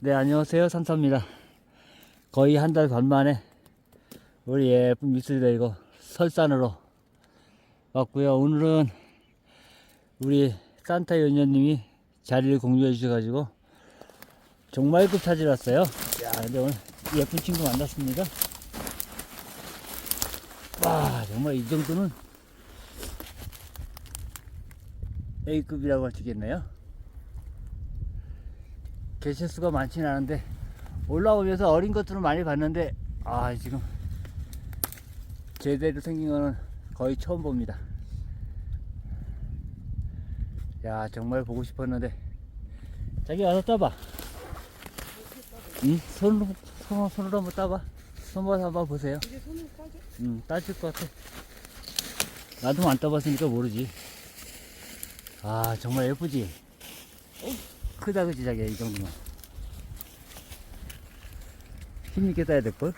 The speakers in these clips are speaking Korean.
네, 안녕하세요. 산사입니다. 거의 한 달 반 만에 우리 예쁜 미술이 데리고 설산으로 왔고요. 오늘은 우리 산타 연녀님이 자리를 공유해 주셔가지고 정말급 찾으러 왔어요. 야, 근데 오늘 예쁜 친구 만났습니다. 와, 정말 이 정도는 A급이라고 할 수 있겠네요. 개체 수가 많지는 않은데 올라오면서 어린 것들은 많이 봤는데 아 지금 제대로 생긴 거는 거의 처음 봅니다. 야 정말 보고 싶었는데. 자기 와서 따봐. 응? 손으로 손, 손으로 한번 따봐. 손으로 한번 보세요? 응 따질 것 같아. 나도 안 따봤으니까 모르지. 아 정말 예쁘지 크다 그지 자기야 이 정도면 힘있게 따야 될걸?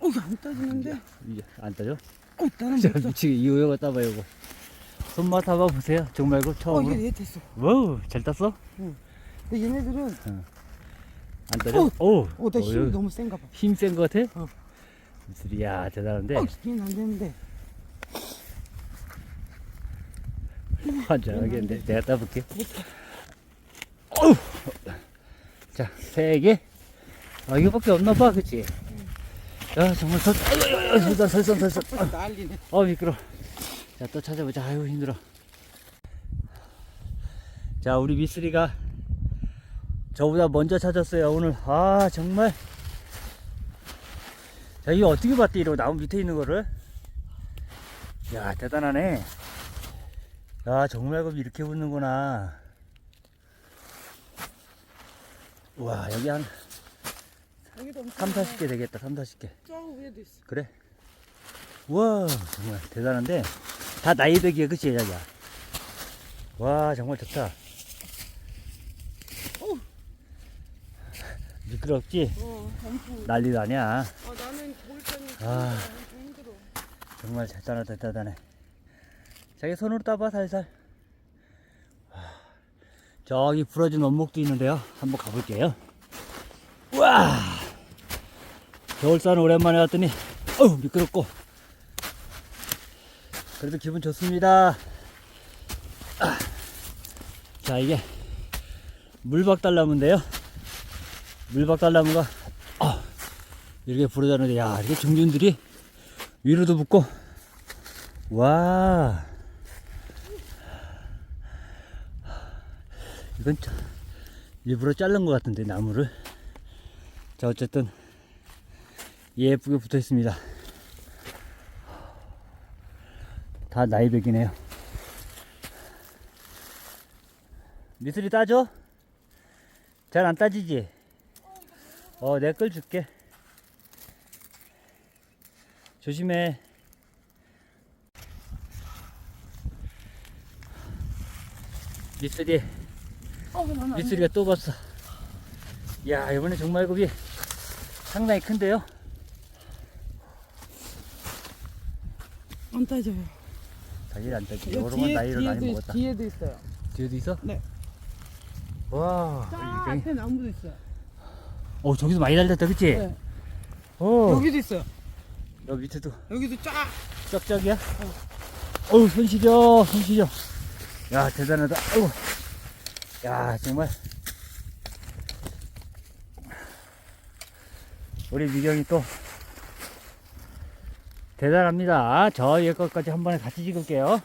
어, 이거 안 따지는데? 이게 안 따져? 어, 나는 자. 미치게 이거 이거 따봐 이거 손맛 따봐 보세요 정말 그 어, 처음으로 이게 얘 됐어. 와우 잘 땄어? 근데 얘네들은, 안 따져? 어, 오! 어, 나 힘이 너무 센가 봐. 힘센 거 같아? 어. 이야 대단한데 어, 힘이 안 되는데. 환장하겠는데 내가 따볼게 어우! 자, 세 개. 아, 이거밖에 없나 봐, 그치? 야, 정말 설, 아유, 아유, 아유, 설산, 설산. 어, 난리네. 어, 미끄러. 자, 또 찾아보자. 아유, 힘들어. 자, 우리 미쓰리가 저보다 먼저 찾았어요, 오늘. 아, 정말. 자, 이거 어떻게 봤대, 이러고 나무 밑에 있는 거를? 야, 대단하네. 야, 정말 그럼 이렇게 붙는구나. 와, 여기 한 여기도 엄청 3, 40개 되겠다, 3, 40개. 저 위에도 있어. 그래? 우와, 정말 대단한데. 다 나이백이야, 그치, 자기야? 와, 정말 좋다. 어. 미끄럽지? 어. 난리도 아니야. 아, 나는 아. 좀 힘들어. 정말 대단하다, 대단해. 자기 손으로 따봐, 살살. 와, 저기 부러진 원목도 있는데요. 한번 가볼게요. 우와! 겨울산 오랜만에 왔더니, 어우, 미끄럽고. 그래도 기분 좋습니다. 아. 자, 이게 물박달나무인데요. 물박달나무가, 아, 이렇게 부러졌는데, 야, 이게 중균들이 위로도 붙고, 와. 이건 참 일부러 자른 것 같은데 나무를. 자 어쨌든 예쁘게 붙어 있습니다. 다 나이백이네요. 미술이 따줘? 잘안 따지지? 어, 내 걸 줄게. 조심해. 미쓰리, 어. 미쓰리가 또 봤어. 야, 이번에 정말급이 상당히 큰데요? 안 따져요. 자기를 안 따지. 이거 요런 나이를 많이 있- 먹었다. 뒤에도 있어요. 뒤에도 있어? 네. 와, 저 이게. 앞에 나무도 있어요. 어, 저기도 많이 달렸다, 그치? 네. 어, 여기도 있어요. 여 밑에도 여기도 쫙. 쩍쩍이야? 어우, 손 시려, 손 시려. 야, 대단하다. 아이고. 야, 정말. 우리 미경이 또 대단합니다. 저 위에 것까지 한 번에 같이 찍을게요.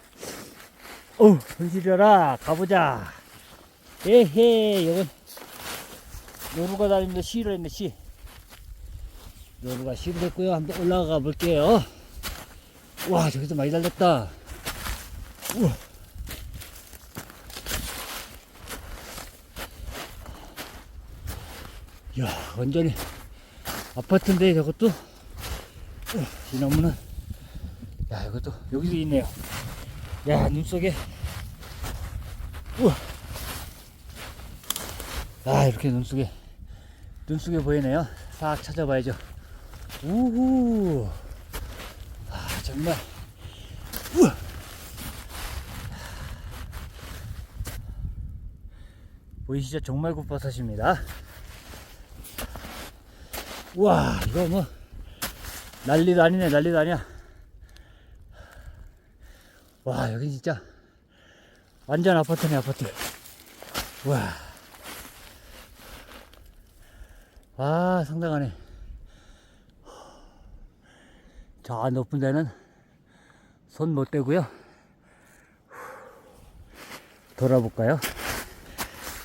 어우, 손 시려라. 가보자. 에헤, 이건 노루가 다니면서 시로 했네, 시. 노루가 시로 됐고요. 한번 올라가 볼게요. 와, 저기서 많이 달렸다. 우와. 야, 완전히 아파트인데 저것도 우와, 이 나무는 야, 이것도 여기도 있네요. 야, 눈 속에 우와. 아, 이렇게 눈 속에 눈 속에 보이네요. 싹 찾아봐야죠. 우후. 아, 정말 우와. 보이시죠? 정말 굿버섯입니다. 우와, 이거 뭐, 난리도 아니네, 난리도 아니야. 와, 여기 진짜, 완전 아파트네, 아파트. 우와. 와, 상당하네. 저 높은 데는 손 못 대고요. 돌아볼까요?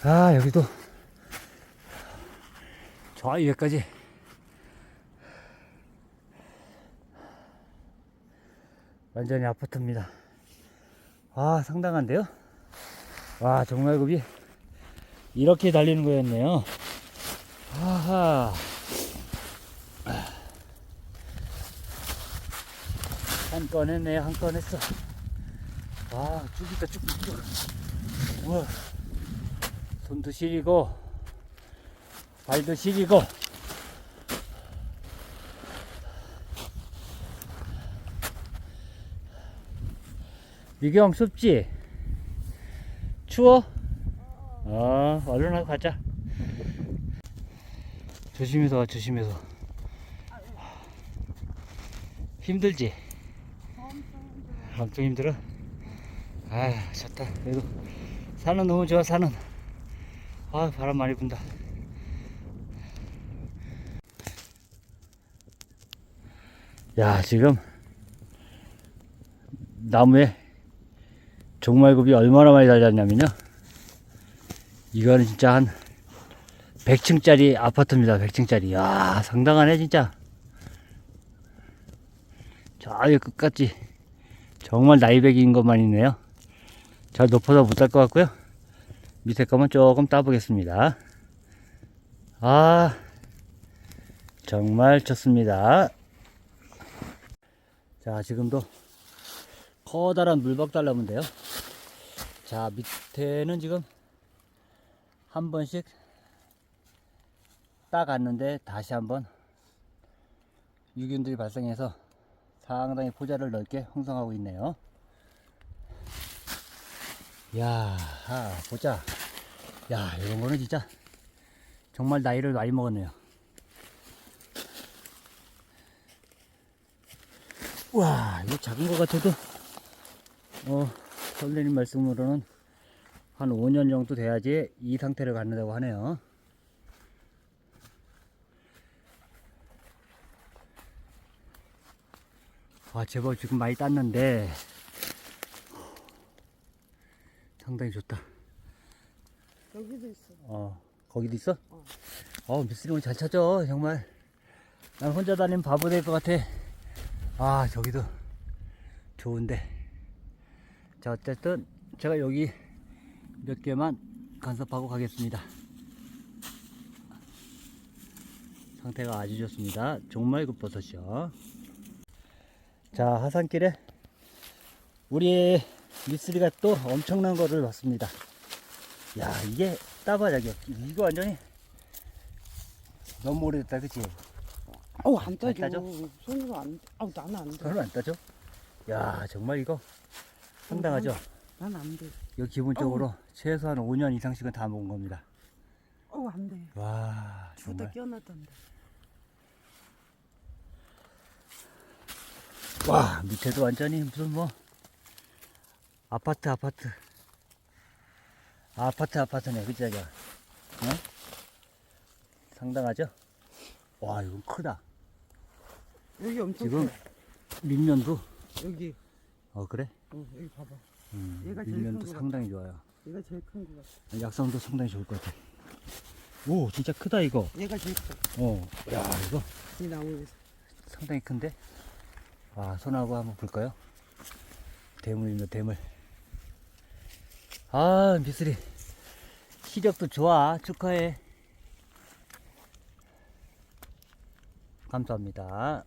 아, 여기도 저 위에까지 완전히 아파트입니다. 아, 상당한데요? 와, 정말급이 이렇게 달리는 거였네요. 하하. 한 건 했네, 한 건 했어. 와, 쭉이다, 쭉, 쭉. 우와. 손도 시리고, 발도 시리고. 미경 춥지? 추워? 어, 얼른 하고 가자. 조심해서 와, 조심해서. 힘들지? 엄청 힘들어? 아, 좋다. 그래도 산은 너무 좋아, 산은. 아, 바람 많이 분다. 야, 지금 나무에 종말급이 얼마나 많이 달렸냐면요. 이거는 진짜 한 100층짜리 아파트입니다. 100층짜리. 야, 상당하네, 진짜. 저기 끝까지 정말 나이백인 것만 있네요. 잘 높아서 못달것 같고요. 밑에 거만 조금 따보겠습니다. 아, 정말 좋습니다. 자, 지금도 커다란 물박 달라문데요. 자, 밑에는 지금 한 번씩 따갔는데 다시 한번 유균들이 발생해서 상당히 포자를 넓게 형성하고 있네요. 야, 아, 보자. 야, 이런 거는 진짜 정말 나이를 많이 먹었네요. 와, 이거 작은 것 같아도, 어, 선생님 말씀으로는 한 5년 정도 돼야지 이 상태를 갖는다고 하네요. 와, 제법 지금 많이 땄는데, 상당히 좋다. 여기도 있어. 어, 거기도 있어? 어. 어, 미스링을 잘 찾아, 정말. 난 혼자 다니면 바보 될 것 같아. 아, 저기도 좋은데. 자, 어쨌든 제가 여기 몇 개만 간섭하고 가겠습니다. 상태가 아주 좋습니다. 종말급 버섯이요. 자, 하산길에 우리 미쓰리가 또 엄청난 거를 봤습니다. 야, 이게 따바작이야. 이거 완전히 너무 오래됐다, 그치? 어우, 안잘 따져. 따져? 손으로 안, 아우, 나는 안 돼. 별로 안 따죠? 야, 정말 이거 상당하죠? 난 안 돼. 이거 기본적으로 최소한 5년 이상씩은 다 먹은 겁니다. 어우, 안 돼. 와, 주다 정말. 끼어났단다. 와, 밑에도 완전히 무슨 뭐, 아파트, 아파트. 아파트, 아파트네, 그치, 자기야? 어? 상당하죠? 와, 이건 크다. 여기 엄청 지금 커. 밑면도, 여기. 어, 그래? 어, 여기 봐봐. 음, 얘가 제일 큰것 상당히 좋아요. 얘가 제일 큰 거 같아. 약성도 상당히 좋을 것 같아. 오, 진짜 크다, 이거. 얘가 제일 커. 어, 야, 이거 이 나무에서. 상당히 큰데? 아, 손하고 한번 볼까요? 대물입니다, 대물. 아, 미쓰리. 시력도 좋아. 축하해. 감사합니다.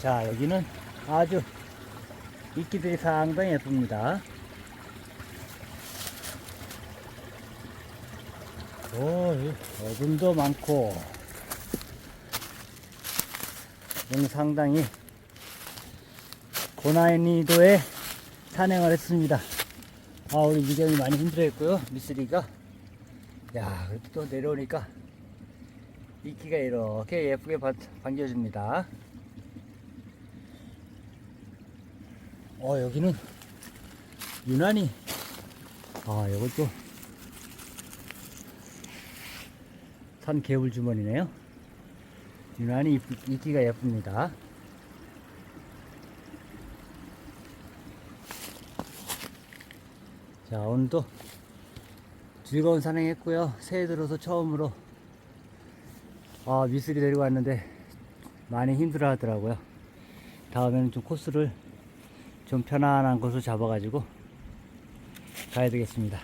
자, 여기는 아주 이끼들이 상당히 예쁩니다. 오, 이 어둠도 많고, 오늘 상당히 고난이도에 산행을 했습니다. 아, 우리 미경이 많이 힘들어했고요. 미쓰리가. 야, 그래도 또 내려오니까 이끼가 이렇게 예쁘게 바, 반겨줍니다. 어, 여기는 유난히, 아, 이걸 또, 산 개울 주머니네요. 유난히 이끼가 예쁩니다. 자, 오늘도 즐거운 산행했고요. 새해 들어서 처음으로 아, 미술이 데리고 왔는데 많이 힘들어 하더라고요. 다음에는 좀 코스를 좀 편안한 곳을 잡아가지고 가야 되겠습니다.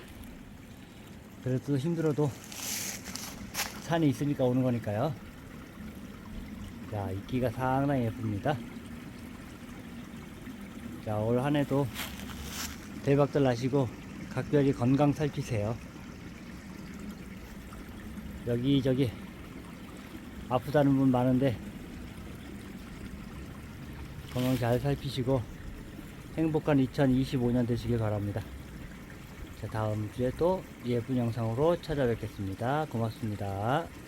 그래도 힘들어도 산이 있으니까 오는 거니까요. 자, 이끼가 상당히 예쁩니다. 자, 올 한 해도 대박들 나시고 각별히 건강 살피세요. 여기저기 아프다는 분 많은데 건강 잘 살피시고 행복한 2025년 되시길 바랍니다. 자, 다음 주에 또 예쁜 영상으로 찾아뵙겠습니다. 고맙습니다.